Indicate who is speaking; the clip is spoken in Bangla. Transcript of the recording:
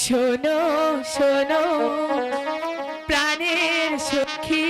Speaker 1: শোনো শোনো প্রাণের সখী।